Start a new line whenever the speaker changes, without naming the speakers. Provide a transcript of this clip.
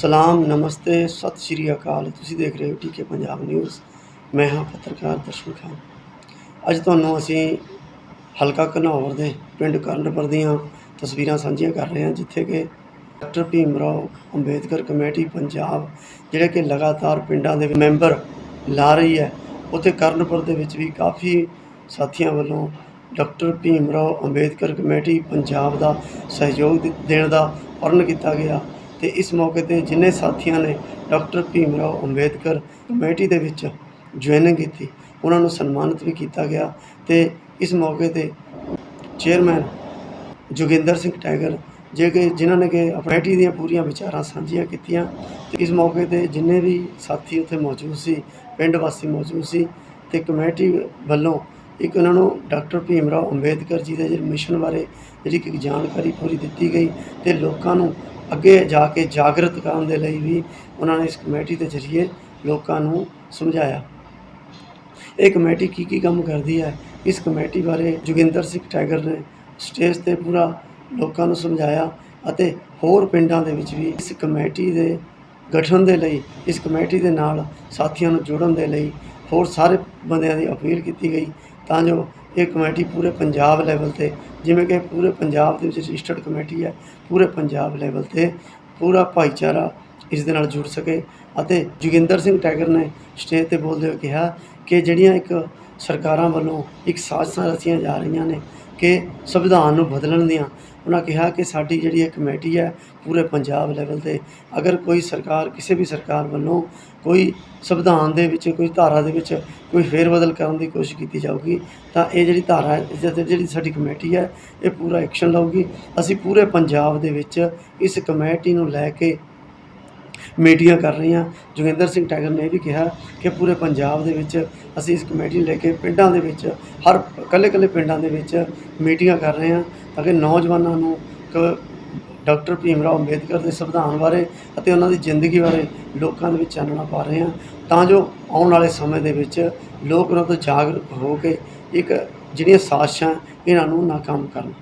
ਸਲਾਮ, ਨਮਸਤੇ, ਸਤਿ ਸ਼੍ਰੀ ਅਕਾਲ। ਤੁਸੀਂ ਦੇਖ ਰਹੇ ਹੋ ਟੀਕੇ ਪੰਜਾਬ ਨਿਊਜ਼। ਮੈਂ ਹਾਂ ਪੱਤਰਕਾਰ ਦਰਸ਼ਨ ਖਾਨ। ਅੱਜ ਤੁਹਾਨੂੰ ਅਸੀਂ ਹਲਕਾ ਘਨੌਰ ਦੇ ਪਿੰਡ ਕਰਨਪੁਰ ਦੀਆਂ ਤਸਵੀਰਾਂ ਸਾਂਝੀਆਂ ਕਰ ਰਹੇ ਹਾਂ, ਜਿੱਥੇ ਕਿ ਡਾਕਟਰ ਭੀਮ ਰਾਓ ਅੰਬੇਦਕਰ ਕਮੇਟੀ ਪੰਜਾਬ, ਜਿਹੜੇ ਕਿ ਲਗਾਤਾਰ ਪਿੰਡਾਂ ਦੇ ਮੈਂਬਰ ਲਾ ਰਹੀ ਹੈ, ਉੱਥੇ ਕਰਨਪੁਰ ਦੇ ਵਿੱਚ ਵੀ ਕਾਫੀ ਸਾਥੀਆਂ ਵੱਲੋਂ ਡਾਕਟਰ ਭੀਮ ਰਾਓ ਅੰਬੇਦਕਰ ਕਮੇਟੀ ਪੰਜਾਬ ਦਾ ਸਹਿਯੋਗ ਦੇਣ ਦਾ ਪ੍ਰਣ ਕੀਤਾ ਗਿਆ। ਤੇ ਇਸ ਮੌਕੇ ਤੇ ਜਿੰਨੇ ਸਾਥੀਆਂ ਨੇ, ਡਾਕਟਰ ਭੀਮ ਰਾਓ ਅੰਬੇਦਕਰ ਕਮੇਟੀ ਦੇ ਵਿੱਚ ਜੁਆਇਨਿੰਗ ਕੀਤੀ, ਉਹਨਾਂ ਨੂੰ ਸਨਮਾਨਿਤ ਵੀ ਕੀਤਾ ਗਿਆ ਤੇ ਇਸ ਮੌਕੇ ਤੇ ਚੇਅਰਮੈਨ ਜੋਗਿੰਦਰ ਸਿੰਘ ਟੈਗਰ ਜੇ ਕਿ ਜਿਨ੍ਹਾਂ ਨੇ ਕਿ ਕਮੇਟੀ ਦੀਆਂ ਪੂਰੀਆਂ ਵਿਚਾਰਾਂ ਸਾਂਝੀਆਂ ਕੀਤੀਆਂ, ਤੇ ਇਸ ਮੌਕੇ ਤੇ ਜਿੰਨੇ ਵੀ ਸਾਥੀ ਉੱਥੇ ਮੌਜੂਦ ਸੀ, ਪਿੰਡ ਵਾਸੀ ਮੌਜੂਦ ਸੀ, ਤੇ ਕਮੇਟੀ ਵੱਲੋਂ ਇੱਕ ਉਹਨਾਂ ਨੂੰ ਡਾਕਟਰ ਭੀਮ ਰਾਓ ਅੰਬੇਦਕਰ ਜੀ ਦੇ ਮਿਸ਼ਨ ਬਾਰੇ ਜਿਹੜੀ ਕਿ ਜਾਣਕਾਰੀ ਪੂਰੀ ਦਿੱਤੀ ਗਈ, ਤੇ ਲੋਕਾਂ ਨੂੰ ਅੱਗੇ ਜਾ ਕੇ ਜਾਗਰਤ ਕਰਨ ਦੇ ਲਈ ਵੀ ਉਹਨਾਂ ਨੇ ਇਸ ਕਮੇਟੀ ਦੇ ਜ਼ਰੀਏ ਲੋਕਾਂ ਨੂੰ ਸਮਝਾਇਆ। ਇਹ ਕਮੇਟੀ ਕੀ ਕੀ ਕੰਮ ਕਰਦੀ ਹੈ? ਇਸ ਕਮੇਟੀ ਬਾਰੇ ਜੋਗਿੰਦਰ ਸਿੰਘ ਟੈਗਰ ਨੇ ਸਟੇਜ ਤੇ ਪੂਰਾ ਲੋਕਾਂ ਨੂੰ ਸਮਝਾਇਆ ਅਤੇ ਹੋਰ ਪਿੰਡਾਂ ਦੇ ਵਿੱਚ ਵੀ ਇਸ ਕਮੇਟੀ ਦੇ ਗਠਨ ਦੇ ਲਈ, ਇਸ ਕਮੇਟੀ ਦੇ ਨਾਲ ਸਾਥੀਆਂ ਨੂੰ ਜੋੜਨ ਦੇ ਲਈ ਹੋਰ ਸਾਰੇ ਬੰਦਿਆਂ ਦੀ ਅਪੀਲ ਕੀਤੀ ਗਈ। ਤਾਂ ਜੋ ਇਹ ਕਮੇਟੀ ਪੂਰੇ ਪੰਜਾਬ ਲੈਵਲ ਤੇ, ਜਿਵੇਂ ਕਿ ਪੂਰੇ ਪੰਜਾਬ ਦੇ ਵਿੱਚ ਰਜਿਸਟਰਡ ਕਮੇਟੀ ਹੈ, ਪੂਰੇ ਪੰਜਾਬ ਲੈਵਲ ਤੇ ਪੂਰਾ ਭਾਈਚਾਰਾ ਇਸ ਦੇ ਨਾਲ ਜੁੜ ਸਕੇ। ਅਤੇ ਜੋਗਿੰਦਰ ਸਿੰਘ ਟੈਗਰ ਨੇ ਸਟੇਜ ਤੇ ਬੋਲਦੇ ਹੋਏ ਕਿਹਾ ਕਿ ਜਿਹੜੀਆਂ ਇੱਕ ਸਰਕਾਰਾਂ ਵੱਲੋਂ ਇੱਕ ਸਾਜ਼ਿਸ਼ਾਂ ਰਚੀਆਂ ਜਾ ਰਹੀਆਂ ਨੇ ਕਿ ਸੰਵਿਧਾਨ ਨੂੰ ਬਦਲਣ ਦੀਆਂ। ਉਹਨਾਂ ਕਿਹਾ ਕਿ ਸਾਡੀ ਜਿਹੜੀ ਇਹ ਕਮੇਟੀ ਹੈ, ਪੂਰੇ ਪੰਜਾਬ ਲੈਵਲ ਤੇ, ਅਗਰ ਕੋਈ ਸਰਕਾਰ, ਕਿਸੇ ਵੀ ਸਰਕਾਰ ਵੱਲੋਂ ਕੋਈ ਸੰਵਿਧਾਨ ਦੇ ਵਿੱਚ, ਕੋਈ ਧਾਰਾ ਦੇ ਵਿੱਚ ਕੋਈ ਫੇਰਬਦਲ ਕਰਨ ਦੀ ਕੋਸ਼ਿਸ਼ ਕੀਤੀ ਜਾਊਗੀ, ਤਾਂ ਇਹ ਜਿਹੜੀ ਧਾਰਾ ਹੈ ਜਿਹੜੀ ਸਾਡੀ ਕਮੇਟੀ ਹੈ, ਇਹ ਪੂਰਾ ਐਕਸ਼ਨ ਲਊਗੀ। ਅਸੀਂ ਪੂਰੇ ਪੰਜਾਬ ਦੇ ਵਿੱਚ ਇਸ ਕਮੇਟੀ ਨੂੰ ਲੈ ਕੇ ਮੀਟਿੰਗਾਂ ਕਰ ਰਹੀਆਂ। ਜੋਗਿੰਦਰ ਸਿੰਘ ਟੈਗਰ ਨੇ ਇਹ ਵੀ ਕਿਹਾ ਕਿ ਪੂਰੇ ਪੰਜਾਬ ਦੇ ਵਿੱਚ ਅਸੀਂ ਇਸ ਕਮੇਟੀ ਨੂੰ ਲੈ ਕੇ ਪਿੰਡਾਂ ਦੇ ਵਿੱਚ, ਹਰ ਇਕੱਲੇ ਇਕੱਲੇ ਪਿੰਡਾਂ ਦੇ ਵਿੱਚ ਮੀਟਿੰਗਾਂ ਕਰ ਰਹੇ ਹਾਂ ਤਾਂ ਕਿ ਨੌਜਵਾਨਾਂ ਨੂੰ ਕ- ਡਾਕਟਰ ਭੀਮ ਰਾਓ ਅੰਬੇਦਕਰ ਦੇ ਸੰਵਿਧਾਨ ਬਾਰੇ ਅਤੇ ਉਹਨਾਂ ਦੀ ਜ਼ਿੰਦਗੀ ਬਾਰੇ ਲੋਕਾਂ ਦੇ ਵਿੱਚ ਚਾਨਣਾ ਪਾ ਰਹੇ ਹਾਂ। ਤਾਂ ਜੋ ਆਉਣ ਵਾਲੇ ਸਮੇਂ ਦੇ ਵਿੱਚ ਲੋਕ ਉਹਨਾਂ ਤੋਂ ਜਾਗਰੂਕ ਹੋ ਕੇ ਇੱਕ ਜਿਹੜੀਆਂ ਸਾਜ਼ਿਸ਼ਾਂ ਇਹਨਾਂ ਨੂੰ ਨਾਕਾਮ ਕਰਨ।